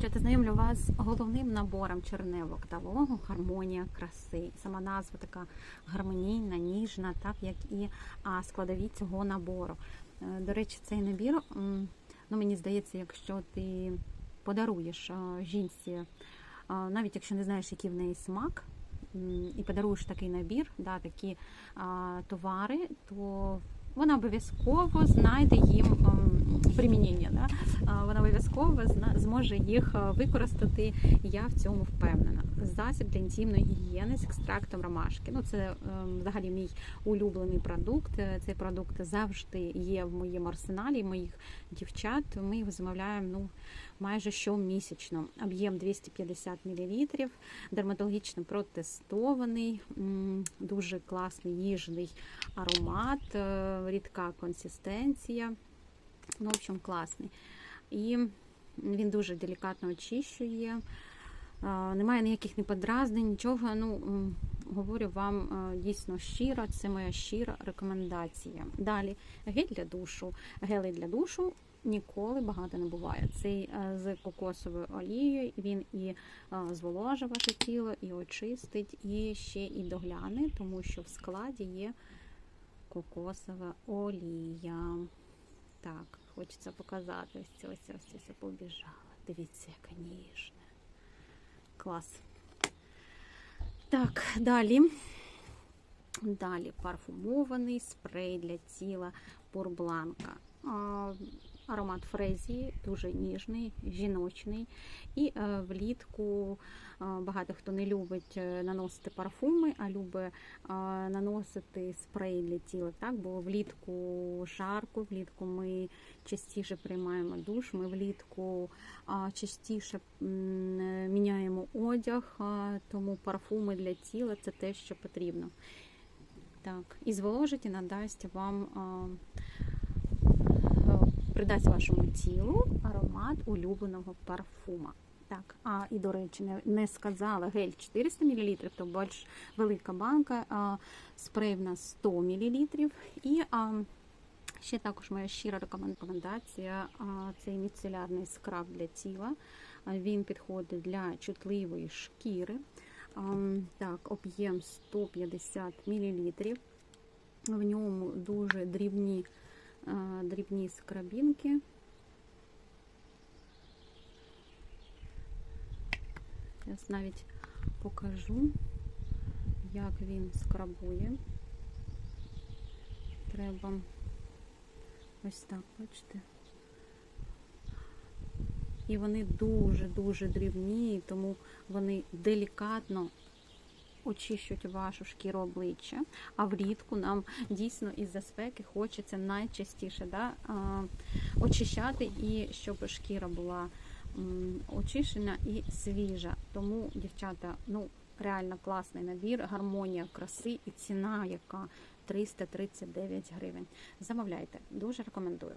Дівчата, знайомлю вас з головним набором черневок та вологу гармонія краси. Сама назва така гармонійна, ніжна, так як і складові цього набору. Е, До речі, цей набір, ну мені здається, якщо ти подаруєш жінці, навіть якщо не знаєш, який в неї смак, і подаруєш такий набір, да, такі товари, то вона обов'язково знайде їм примінення. Да? Вона обов'язково зможе їх використати. Я в цьому впевнена. Засіб для інтимної гігієни з екстрактом ромашки. Ну, це ем, взагалі мій улюблений продукт. Е, Цей продукт завжди є в моєму арсеналі моїх дівчат. Ми його замовляємо ну, майже щомісячно. Об'єм 250 мл, дерматологічно протестований, дуже класний ніжний аромат, е, рідка консистенція. Ну, в общем, класний. І він дуже делікатно очищує. е, Немає ніяких неподразнень, нічого. Ну, говорю вам е, дійсно щиро, це моя щира рекомендація. Далі гель для душу. Гелей для душу ніколи багато не буває. Цей е, з кокосовою олією, він і е, ваше тіло, і очистить, і ще і догляне, тому що в складі є кокосова олія. Так, хочеться показати. Ось ось ось все побіжала. Дивіться, яка ніжна. Клас. Так, далі. Далі парфумований спрей для тіла Пурбланка. Аромат фрезії дуже ніжний, жіночний. І е, влітку е, багато хто не любить е, наносити парфуми, а любить наносити спрей для тіла. Так? Бо влітку жарко, влітку ми частіше приймаємо душ, ми влітку частіше міняємо одяг, тому парфуми для тіла це те, що потрібно. Так, і зволожить і надасть вам. Придасть вашому тілу аромат улюбленого парфума. Так, а і до речі, не, не сказала гель 400 мл, то більш велика банка, а, спрей в нас 100 мл. І а, ще також моя щира рекомендація а, цей міцелярний скраб для тіла. А, Він підходить для чутливої шкіри. А, Так, об'єм 150 мл. В ньому дуже дрібні дрібні скрабінки. Зараз навіть покажу, як він скрабує. Треба ось так, бачите. І вони дуже-дуже дрібні, тому вони делікатно очищують вашу шкіру обличчя, а влітку нам дійсно із-за спеки хочеться найчастіше да, очищати і щоб шкіра була очищена і свіжа. Тому, дівчата, ну реально класний набір, гармонія краси і ціна, яка 339 гривень. Замовляйте, дуже рекомендую.